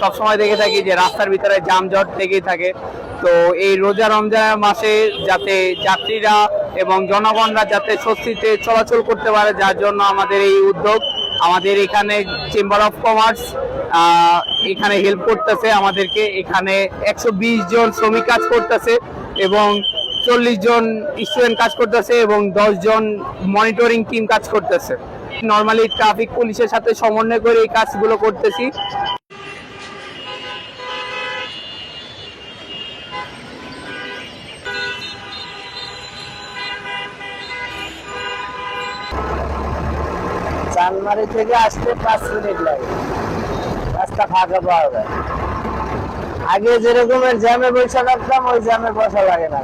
সবসময় দেখে থাকি যে রাস্তার ভিতরে যানজট লেগেই থাকে। তো এই রোজা রমজান মাসে যাতে যাত্রীরা এবং জনগণরা যাতে স্বস্তিতে চলাচল করতে পারে, যার জন্য আমাদের এই উদ্যোগ, আমাদের এখানে চেম্বার অফ কমার্স এখানে হেল্প করতেছে আমাদেরকে। এখানে একশো বিশ জন শ্রমিক কাজ করতেছে এবং চল্লিশ জন স্টুডেন্ট কাজ করতেছে এবং দশ জন মনিটরিং টিম কাজ করতেছে। নর্মালি ট্রাফিক পুলিশের সাথে সমন্বয় করে এই কাজগুলো করতেছি। চানমারি থেকে আসতে পাঁচ মিনিট লাগে। রাস্তা ফাঁকা পাওয়া যায়। আগে যেরকমের জ্যামে বসে থাকতাম, ওই জ্যামে বসা লাগে না।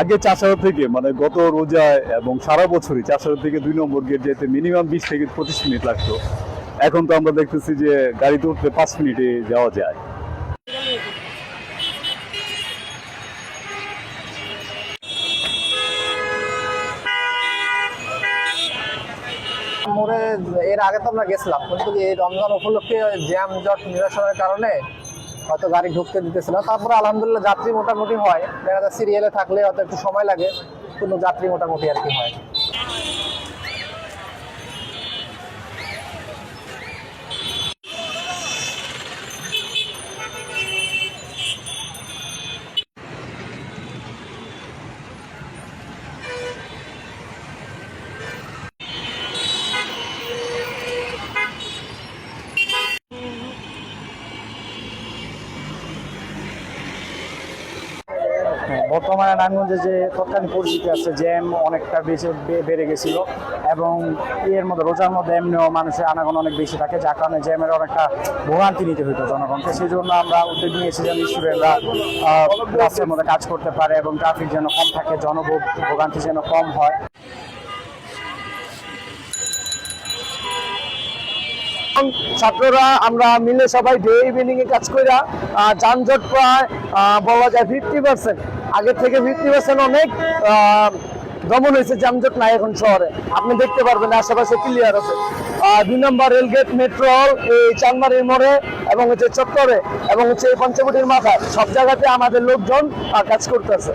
আগে চাষার থেকে মানে গত রোজায় এবং সারা বছরই চাষার থেকে দুই নম্বর গেট যেতে মিনিমাম বিশ থেকে পঁচিশ মিনিট লাগতো। এখন তো আমরা দেখতেছি যে গাড়িতে উঠলে পাঁচ মিনিটে যাওয়া যায়। মোড়ে এর আগে তো আমরা গেছিলাম, কিন্তু এই রমজান উপলক্ষে জ্যাম, জট, নিরসনের কারণে হয়তো গাড়ি ঢুকতে দিতেছিল তারপরে আলহামদুলিল্লাহ যাত্রী মোটামুটি হয়। দেখা যাচ্ছে সিরিয়ালে থাকলে হয়তো একটু সময় লাগে কোনো যাত্রী মোটামুটি আর কি হয়। বর্তমানে নারায়ণগঞ্জে যে তৎকালীন পরিস্থিতি আছে জ্যাম অনেকটা বেশি বেড়ে গেছিল এবং এর মধ্যে রোজার মধ্যে এমনিও মানুষের আনাগোন অনেক বেশি থাকে, যার কারণে জ্যামের অনেকটা ভোগান্তি নিতে হতো জনগণকে। সেই জন্য আমরা উদ্যোগ নিয়েছি যেন স্টুডেন্টরা রাস্তার মধ্যে কাজ করতে পারে এবং ট্রাফিক যেন কম থাকে, জনভোগ, ভোগান্তি যেন কম হয়। ছাত্ররা, আমরা মিলে সবাই ডে ইভিনিং এ কাজ কইরা যানজট প্রায় বলা যায় ফিফটি পার্সেন্ট আগের থেকে নির্বাচন অনেক দমন হয়েছে যানজট নাই এখন শহরে। আপনি দেখতে পারবেন, আশেপাশে ক্লিয়ার আছে। দুই নম্বর রেলগেট মেট্রো এই চানমারির মোড়ে এবং হচ্ছে চত্বরে এবং হচ্ছে এই পঞ্চবটির মাথায়। সব জায়গাতে আমাদের লোকজন কাজ করতেছে।